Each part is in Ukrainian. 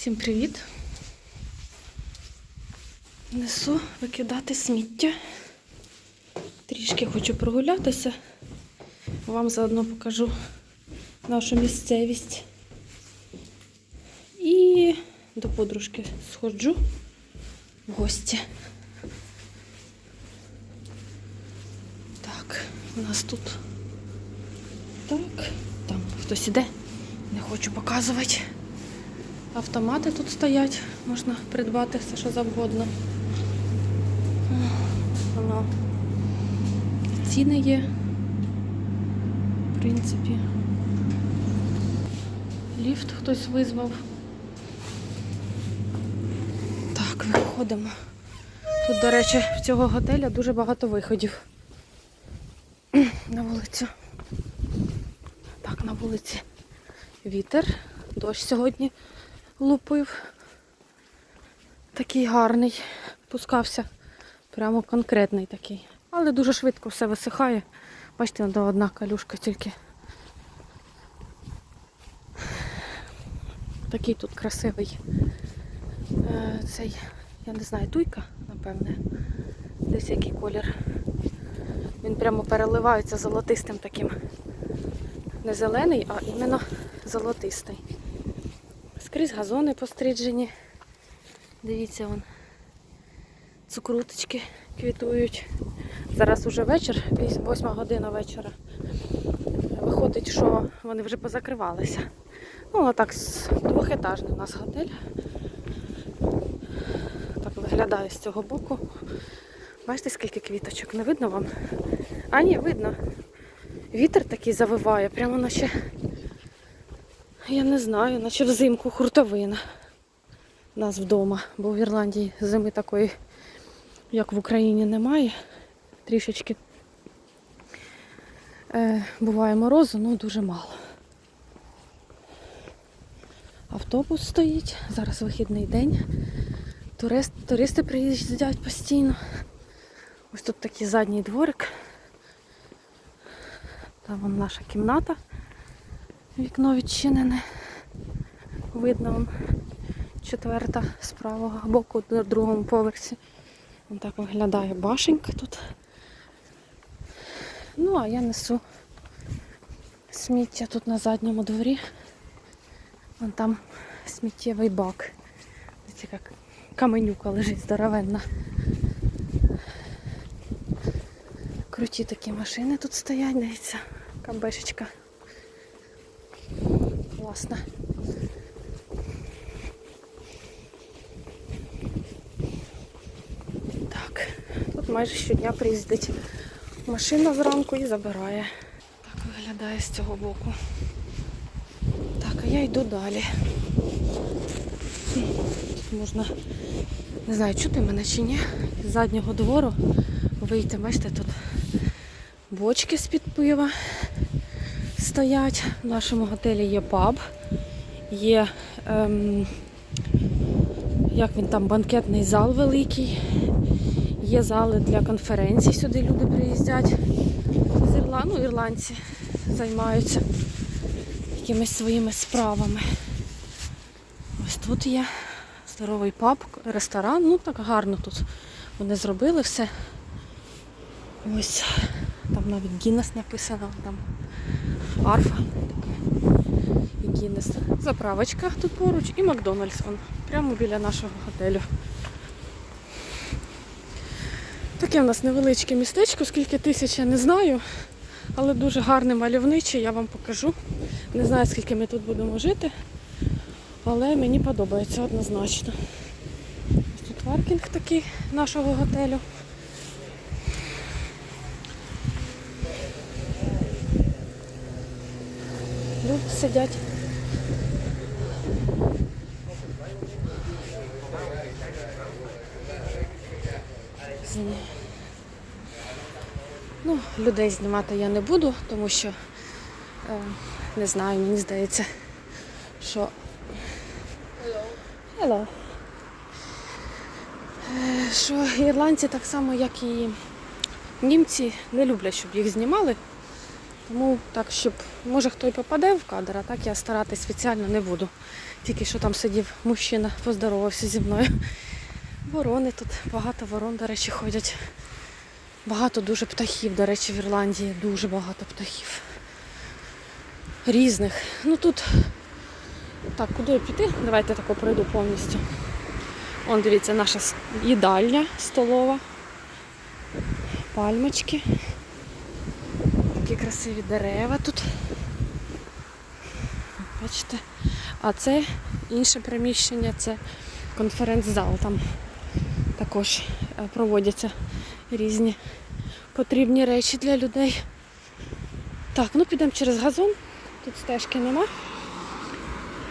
Всім привіт! Несу викидати сміття. Трішки хочу прогулятися. Вам заодно покажу нашу місцевість. І до подружки сходжу в гості. Так, у нас тут так, там хтось іде, не хочу показувати. Автомати тут стоять, можна придбати все, що завгодно. Воно. Ціни є. В принципі. Ліфт хтось визвав. Так, виходимо. Тут, до речі, в цього готеля дуже багато виходів на вулицю. Так, на вулиці вітер. Дощ сьогодні лупив. Такий гарний. Пускався. Прямо конкретний такий. Але дуже швидко все висихає. Бачите, одна калюшка тільки. Такий тут красивий е, цей, я не знаю, туйка, напевне. Десь який колір. Він прямо переливається золотистим таким. Не зелений, а іменно золотистий. Скрізь газони постріджені. Дивіться, вон. Цукруточки квітують. Зараз уже вечір, 8 година вечора. Виходить, що вони вже позакривалися. Ну, а так, двохетажний у нас готель. Так виглядає з цього боку. Бачите, скільки квіточок? Не видно вам? А ні, видно. Вітер такий завиває, прямо наче, я не знаю, наче взимку хуртовина у нас вдома, бо в Ірландії зими такої, як в Україні, немає. Трішечки е, буває морозу, ну дуже мало. Автобус стоїть, зараз вихідний день. Турист, туристи приїздять постійно. Ось тут такий задній дворик. Там наша кімната. Вікно відчинене. Видно вон четверта з правого боку на другому поверсі. Вон так виглядає башенька тут. Ну, а я несу сміття тут на задньому дворі. Вон там сміттєвий бак. Дивіться, як каменюка лежить здоровенна. Круті такі машини тут стоять, дивіться, камбешечка. Класно. Так, тут майже щодня приїздить машина зранку і забирає. Так виглядає з цього боку. Так, а я йду далі. Тут можна, не знаю, чути мене чи ні, з заднього двору вийти, бачите, тут бочки з-під пива стоять. В нашому готелі є паб, є ем, як він там, банкетний зал великий, є зали для конференцій, сюди люди приїздять. З Ірла... ну, ірландці займаються якимись своїми справами. Ось тут є здоровий паб, ресторан, ну так гарно тут вони зробили все. Ось там навіть Гіннес написано, там арфа. І Гіннес. Заправочка тут поруч і Макдональдс он, прямо біля нашого готелю. Таке в нас невеличке містечко, скільки тисяч я не знаю, але дуже гарне мальовниче, я вам покажу. Не знаю, скільки ми тут будемо жити, але мені подобається однозначно. Тут паркінг такий нашого готелю. Люди сидять. Ну, людей знімати я не буду, тому що е, не знаю, мені здається, що Hello. Е, що ірландці так само, як і німці, не люблять, щоб їх знімали. Тому так, щоб може хто й попаде в кадр, а так я старатись спеціально не буду. Тільки що там сидів мужчина, поздоровався зі мною. Ворони тут, багато ворон, до речі, ходять. Багато дуже птахів, до речі, в Ірландії дуже багато птахів. Різних. Ну тут так, куди піти? Давайте тако пройду повністю. Вон, дивіться, наша їдальня столова. Пальмочки. Такі красиві дерева тут. Бачите? А це інше приміщення, це конференц-зал. Там також е, проводяться різні потрібні речі для людей. Так, ну підемо через газон. Тут стежки нема.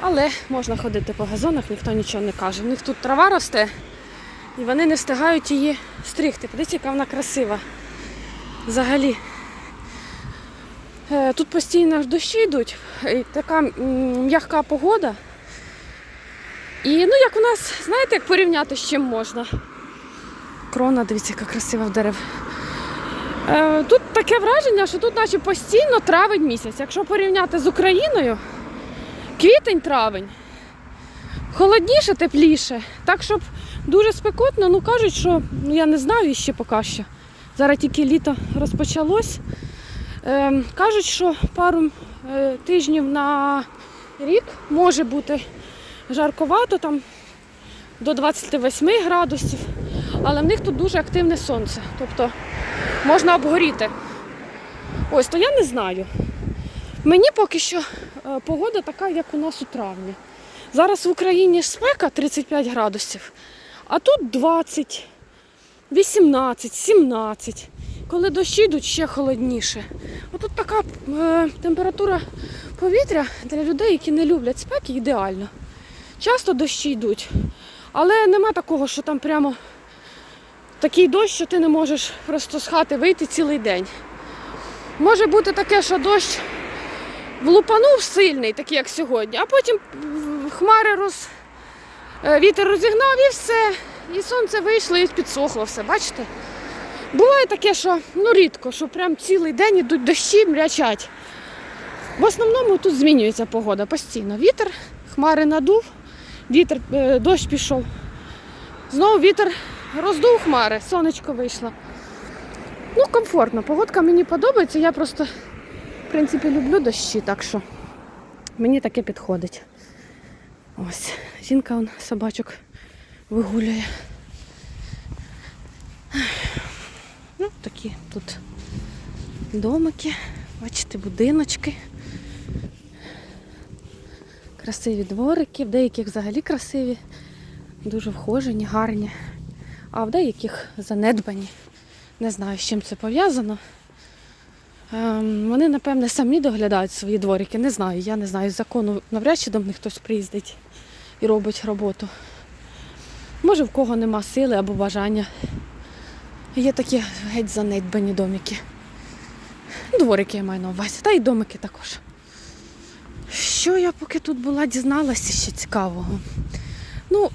Але можна ходити по газонах, ніхто нічого не каже. У них тут трава росте, і вони не встигають її стригти. Подивіться, яка вона красива. Взагалі. Е, Тут постійно дощі йдуть, і така м'яка погода. І ну як у нас, знаєте, як порівняти з чим можна? Крона, дивіться, яка красива в дерев. Е, Тут таке враження, що тут наче постійно травень місяць. Якщо порівняти з Україною, квітень, травень. Холодніше, тепліше. Так, щоб дуже спекотно, ну кажуть, що ну я не знаю ще поки що. Зараз тільки літо розпочалось. Е, кажуть, що пару е, тижнів на рік може бути жарковато, там до 28 градусів, але в них тут дуже активне сонце. Тобто можна обгоріти. Ось, то я не знаю. Мені поки що е, погода така, як у нас у травні. Зараз в Україні спека 35 градусів, а тут 20, 18, 17. Коли дощі йдуть, ще холодніше. Отут така е, температура повітря для людей, які не люблять спеки, ідеально. Часто дощі йдуть, але нема такого, що там прямо такий дощ, що ти не можеш просто з хати вийти цілий день. Може бути таке, що дощ влупанув сильний, такий як сьогодні, а потім хмари роз... е, вітер розігнав і все. І сонце вийшло і підсохло все, бачите? Буває таке, що ну рідко, що прям цілий день ідуть дощі, мрячать. В основному тут змінюється погода постійно. Вітер, хмари надув, вітер, е, дощ пішов. Знову вітер роздув хмари, сонечко вийшло. Ну, комфортно. Погодка мені подобається. Я просто, в принципі, люблю дощі, так що мені таке підходить. Ось, жінка он, собачок вигулює. Такі тут домики, бачите, будиночки. Красиві дворики, в деяких взагалі красиві, дуже вхожені, гарні, а в деяких занедбані. Не знаю, з чим це пов'язано. Ем, вони, напевне, самі доглядають свої дворики. Не знаю. Я не знаю з закону. Навряд чи до них хтось приїздить і робить роботу. Може, в кого нема сили або бажання. Є такі геть занедбані домики. Дворики я маю на увазі, та й домики також. Що я поки тут була, дізналася ще цікавого. Ну,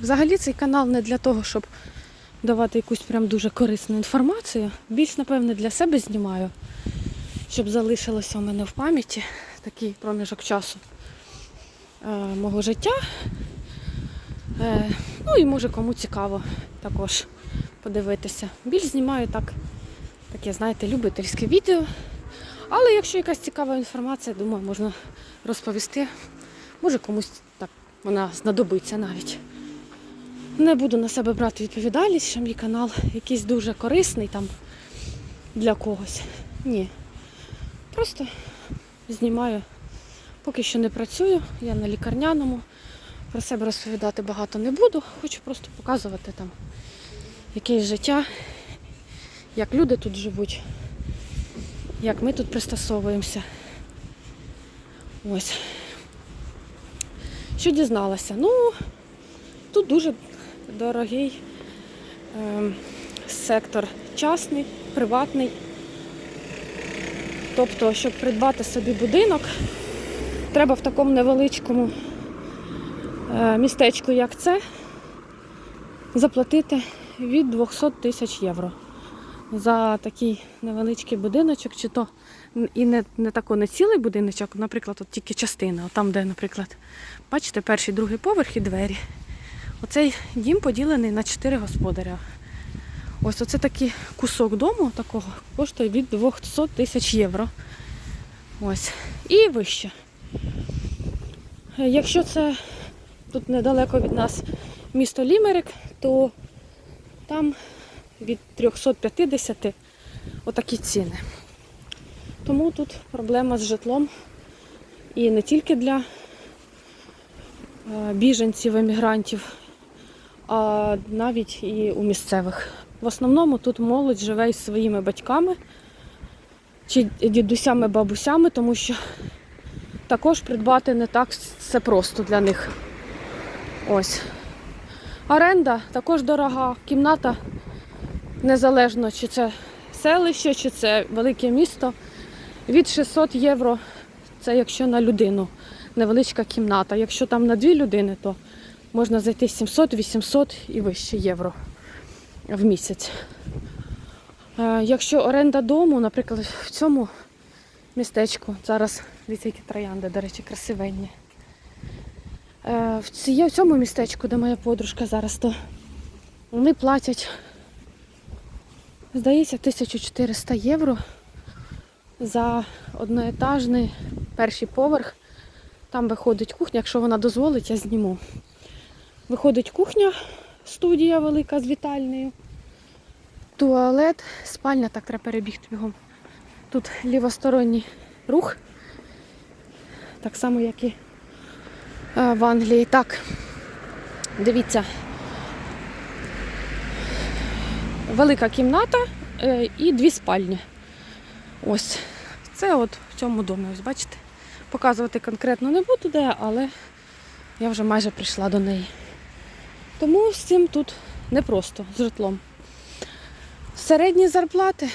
взагалі цей канал не для того, щоб давати якусь прям дуже корисну інформацію. Більш, напевне, для себе знімаю, щоб залишилося у мене в пам'яті такий проміжок часу е, мого життя. Е, ну і може кому цікаво також подивитися. Більш знімаю так, таке, знаєте, любительське відео. Але якщо якась цікава інформація, думаю, можна розповісти. Може комусь так вона знадобиться навіть. Не буду на себе брати відповідальність, що мій канал якийсь дуже корисний там для когось. Ні. Просто знімаю. Поки що не працюю, я на лікарняному. Про себе розповідати багато не буду. Хочу просто показувати там якесь життя, як люди тут живуть, як ми тут пристосовуємося. Ось. Що дізналася? Ну, тут дуже дорогий ем, сектор частний, приватний. Тобто, щоб придбати собі будинок, треба в такому невеличкому е, містечку, як це, заплатити від 200 тисяч євро за такий невеличкий будиночок, чи то І не, не тако не цілий будиночок, наприклад, от тільки частина, от там, де, наприклад, бачите, перший, другий поверх і двері. Оцей дім поділений на чотири господаря. Ось оце такий кусок дому такого коштує від 200 тисяч євро. Ось. І вище. Якщо це тут недалеко від нас місто Лімерик, то там від 350 отакі ціни. Тому тут проблема з житлом і не тільки для е, біженців, емігрантів, а навіть і у місцевих. В основному тут молодь живе із своїми батьками чи дідусями, бабусями, тому що також придбати не так все просто для них. Ось. Оренда також дорога, кімната незалежно, чи це селище, чи це велике місто. Від 600 євро це якщо на людину невеличка кімната. Якщо там на дві людини, то можна зайти 700-800 і вище євро в місяць. Е, Якщо оренда дому, наприклад, в цьому містечку, зараз дивіться, які троянди, до речі, красивенні. Е, В цьому містечку, де моя подружка зараз, то вони платять, здається, 1400 євро за одноетажний перший поверх. Там виходить кухня, якщо вона дозволить, я зніму. Виходить кухня, студія велика з вітальнею, туалет, спальня, так треба перебігти бігом. Тут лівосторонній рух, так само, як і в Англії. Так, дивіться. Велика кімната е, і дві спальні. Ось. Це от в цьому домі, ось бачите. Показувати конкретно не буду де, але я вже майже прийшла до неї. Тому з цим тут непросто з житлом. Середні зарплати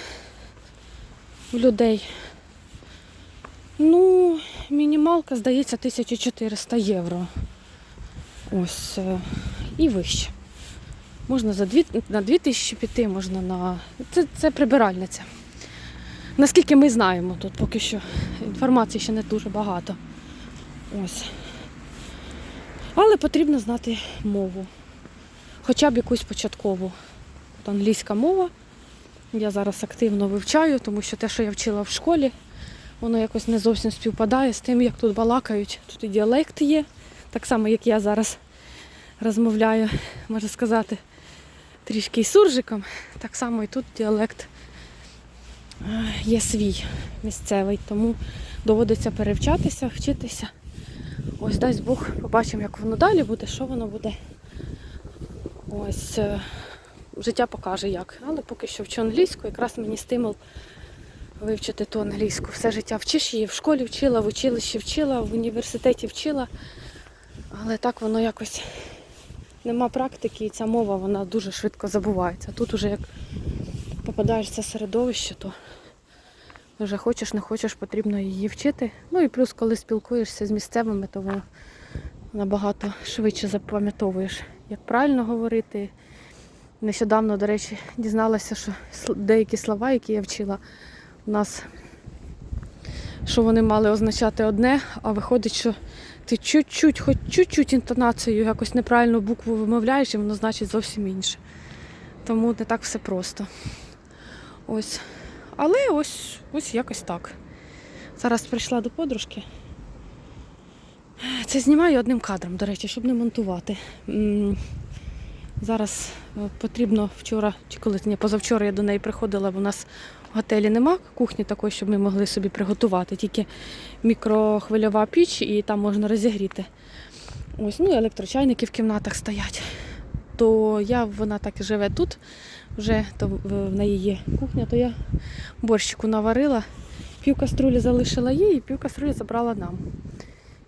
у людей. Ну, мінімалка, здається, 1400 євро. Ось. е, І вище. Можна за дві, на 2000 піти, можна на. Це, це прибиральниця. Наскільки ми знаємо тут поки що інформації ще не дуже багато. Ось. Але потрібно знати мову. Хоча б якусь початкову. Тут англійська мова. Я зараз активно вивчаю, тому що те, що я вчила в школі, воно якось не зовсім співпадає з тим, як тут балакають. Тут і діалект є, так само, як я зараз розмовляю, можна сказати, трішки і суржиком. Так само і тут діалект е, є свій місцевий, тому доводиться перевчатися, вчитися. Ось дасть Бог, побачимо, як воно далі буде, що воно буде. Ось е, життя покаже як. Але поки що вчу англійську, якраз мені стимул вивчити ту англійську. Все життя вчиш її, в школі вчила, в училищі вчила, в університеті вчила. Але так воно якось нема практики, і ця мова вона дуже швидко забувається. Тут уже як попадаєш в це середовище, то вже хочеш, не хочеш, потрібно її вчити. Ну і плюс, коли спілкуєшся з місцевими, то воно набагато швидше запам'ятовуєш, як правильно говорити. Нещодавно, до речі, дізналася, що деякі слова, які я вчила, нас, що вони мали означати одне, а виходить, що ти чуть-чуть, хоч чуть-чуть інтонацією якось неправильну букву вимовляєш, і воно значить зовсім інше. Тому не так все просто. Ось. Але ось, ось якось так. Зараз прийшла до подружки. Це знімаю одним кадром, до речі, щоб не монтувати. Зараз е, потрібно вчора, чи коли ні, позавчора я до неї приходила, бо у нас готелі нема кухні такої, щоб ми могли собі приготувати. Тільки мікрохвильова піч і там можна розігріти. Ось, ну і електрочайники в кімнатах стоять. То я, вона так і живе тут, вже то в неї є кухня, то я борщику наварила, пів каструлі залишила їй, і пів каструлі забрала нам.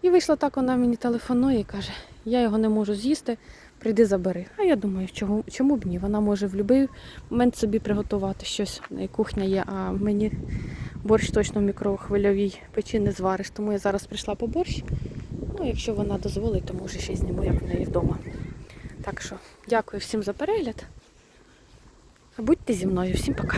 І вийшла так, вона мені телефонує і каже, я його не можу з'їсти, прийди забери. А я думаю, чому, чому б ні? Вона може в будь-який момент собі приготувати щось. Кухня є, а мені борщ точно в мікрохвильовій печі не звариш. Тому я зараз прийшла по борщ. Ну, якщо вона дозволить, то може ще зніму, як в неї вдома. Так що дякую всім за перегляд. Будьте зі мною. Всім пока.